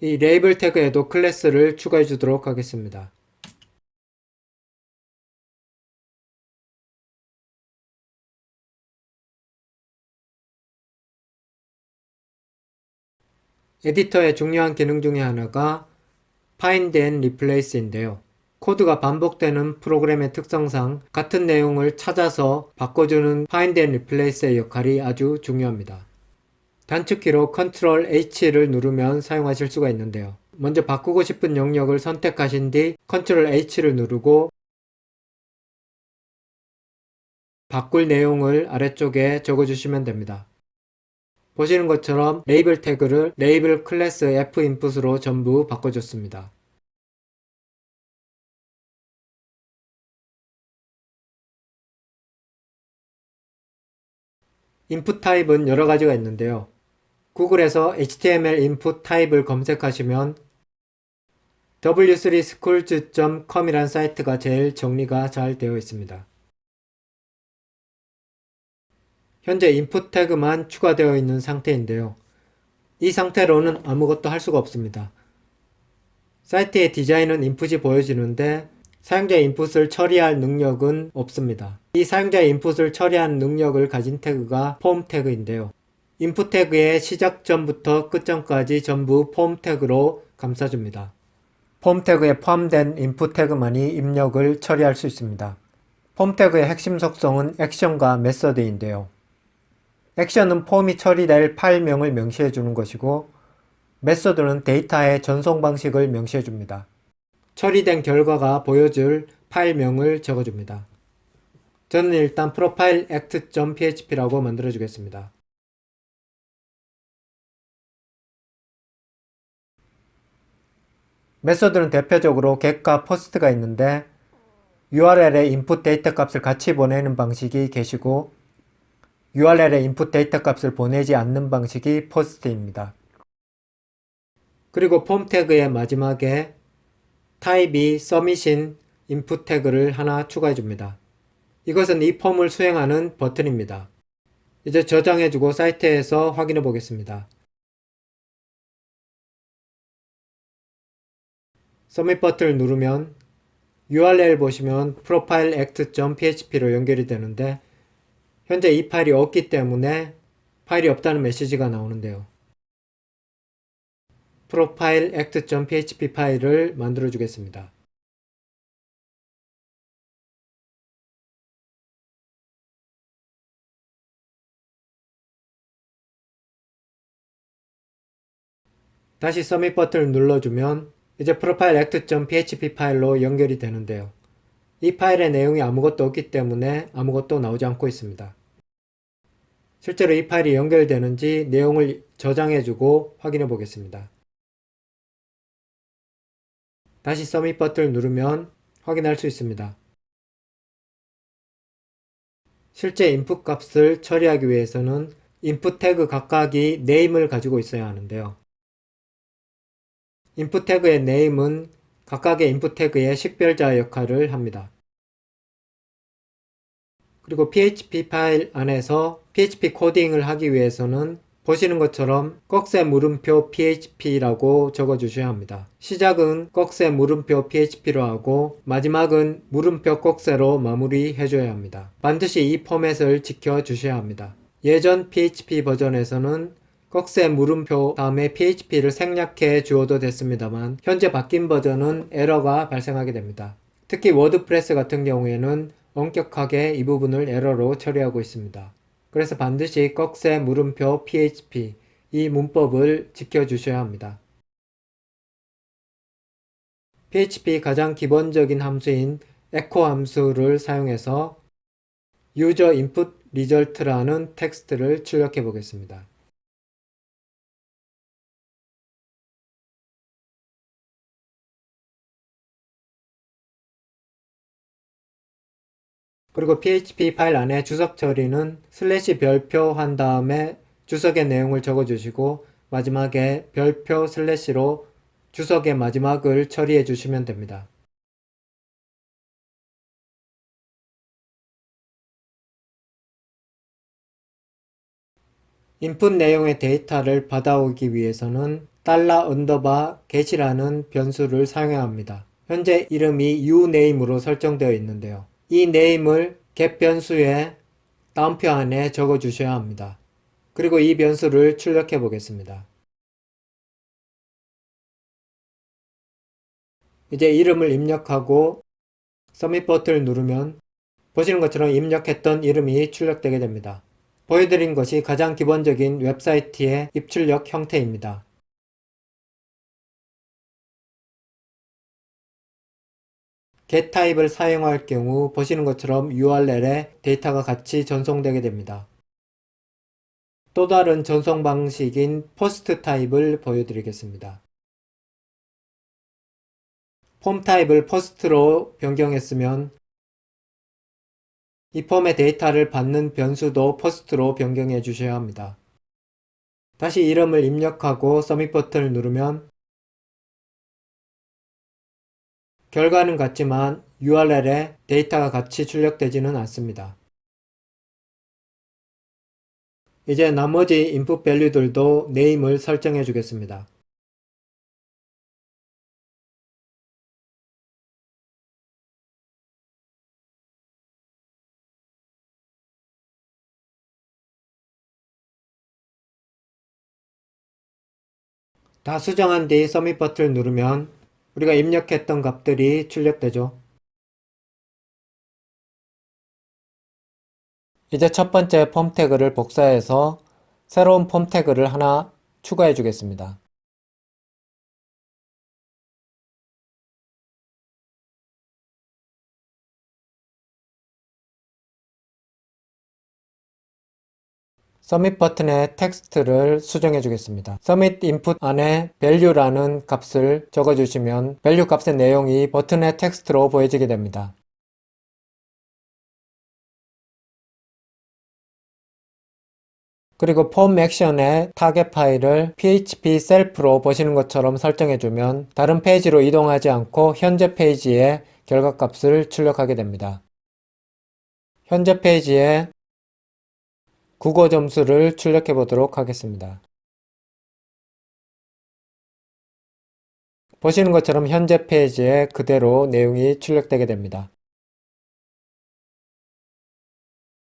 이 레이블 태그에도 클래스를 추가해 주도록 하겠습니다. 에디터의 중요한 기능 중에 하나가 Find and Replace인데요. 코드가 반복되는 프로그램의 특성상 같은 내용을 찾아서 바꿔주는 Find and Replace의 역할이 아주 중요합니다. 단축키로 Ctrl H를 누르면 사용하실 수가 있는데요. 먼저 바꾸고 싶은 영역을 선택하신 뒤 Ctrl H를 누르고 바꿀 내용을 아래쪽에 적어주시면 됩니다. 보시는 것처럼 레이블 태그를 레이블 클래스 F 인풋으로 전부 바꿔줬습니다. 인풋 타입은 여러 가지가 있는데요. 구글에서 HTML 인풋 타입을 검색하시면 w3schools.com이란 사이트가 제일 정리가 잘 되어 있습니다. 현재 인풋 태그만 추가되어 있는 상태인데요. 이 상태로는 아무것도 할 수가 없습니다. 사이트의 디자인은 인풋이 보여지는데 사용자 인풋을 처리할 능력은 없습니다. 이 사용자 인풋을 처리하는 능력을 가진 태그가 폼 태그인데요. 인풋 태그의 시작점부터 끝점까지 전부 폼 태그로 감싸줍니다. 폼 태그에 포함된 인풋 태그만이 입력을 처리할 수 있습니다. 폼 태그의 핵심 속성은 액션과 메서드인데요. 액션은 폼이 처리될 파일명을 명시해 주는 것이고 메서드는 데이터의 전송 방식을 명시해 줍니다. 처리된 결과가 보여줄 파일명을 적어줍니다. 저는 일단 프로파일 act.php라고 만들어 주겠습니다. 메서드는 대표적으로 get과 post가 있는데 URL에 input 데이터 값을 같이 보내는 방식이 게시고 URL에 input 데이터 값을 보내지 않는 방식이 post입니다. 그리고 폼 태그의 마지막에 타입이 submission input 태그를 하나 추가해 줍니다. 이것은 이 폼을 수행하는 버튼입니다. 이제 저장해주고 사이트에서 확인해 보겠습니다. 서밋 버튼을 누르면 URL 보시면 profile act.php로 연결이 되는데 현재 이 파일이 없기 때문에 파일이 없다는 메시지가 나오는데요. profile act.php 파일을 만들어 주겠습니다. 다시 서밋 버튼을 눌러주면 이제 프로파일 act.php 파일로 연결이 되는데요. 이 파일의 내용이 아무것도 없기 때문에 아무것도 나오지 않고 있습니다. 실제로 이 파일이 연결되는지 내용을 저장해주고 확인해 보겠습니다. 다시 서밋 버튼을 누르면 확인할 수 있습니다. 실제 인풋 값을 처리하기 위해서는 인풋 태그 각각이 네임을 가지고 있어야 하는데요. 인풋 태그의 name은 각각의 인풋 태그의 식별자 역할을 합니다. 그리고 PHP 파일 안에서 PHP 코딩을 하기 위해서는 보시는 것처럼 꺽쇠 물음표 php라고 적어 주셔야 합니다. 시작은 꺽쇠 물음표 php로 하고 마지막은 물음표 꺽쇠로 마무리해 줘야 합니다. 반드시 이 포맷을 지켜 주셔야 합니다. 예전 PHP 버전에서는 꺽쇠 물음표 다음에 PHP를 생략해 주어도 됐습니다만 현재 바뀐 버전은 에러가 발생하게 됩니다. 특히 워드프레스 같은 경우에는 엄격하게 이 부분을 에러로 처리하고 있습니다. 그래서 반드시 꺽쇠 물음표 PHP 이 문법을 지켜주셔야 합니다. PHP 가장 기본적인 함수인 echo 함수를 사용해서 user input result라는 텍스트를 출력해 보겠습니다. 그리고 PHP 파일 안에 주석 처리는 슬래시 별표 한 다음에 주석의 내용을 적어주시고 마지막에 별표 슬래시로 주석의 마지막을 처리해 주시면 됩니다. 인풋 내용의 데이터를 받아오기 위해서는 get이라는 변수를 사용해야 합니다. 현재 이름이 uname으로 설정되어 있는데요. 이 name을 get 변수의 다운표 안에 적어 주셔야 합니다. 그리고 이 변수를 출력해 보겠습니다. 이제 이름을 입력하고 서밋 버튼을 누르면 보시는 것처럼 입력했던 이름이 출력되게 됩니다. 보여드린 것이 가장 기본적인 웹사이트의 입출력 형태입니다. Get 타입을 사용할 경우 보시는 것처럼 URL에 데이터가 같이 전송되게 됩니다. 또 다른 전송 방식인 포스트 타입을 보여드리겠습니다. 폼 타입을 포스트로 변경했으면 이 폼의 데이터를 받는 변수도 포스트로 변경해 주셔야 합니다. 다시 이름을 입력하고 서밋 버튼을 누르면 결과는 같지만 URL에 데이터가 같이 출력되지는 않습니다. 이제 나머지 인풋 밸류들도 네임을 설정해 주겠습니다. 다 수정한 뒤 서밋 버튼을 누르면 우리가 입력했던 값들이 출력되죠. 이제 첫 번째 폼 태그를 복사해서 새로운 폼 태그를 하나 추가해 주겠습니다. 서밋 버튼에 텍스트를 수정해 주겠습니다. 서밋 인풋 안에 value라는 값을 적어 주시면 value 값의 내용이 버튼의 텍스트로 보여지게 됩니다. 그리고 폼 액션의 타겟 파일을 php self로 보시는 것처럼 설정해 주면 다른 페이지로 이동하지 않고 현재 페이지에 결과값을 출력하게 됩니다. 현재 페이지에 국어 점수를 출력해 보도록 하겠습니다. 보시는 것처럼 현재 페이지에 그대로 내용이 출력되게 됩니다.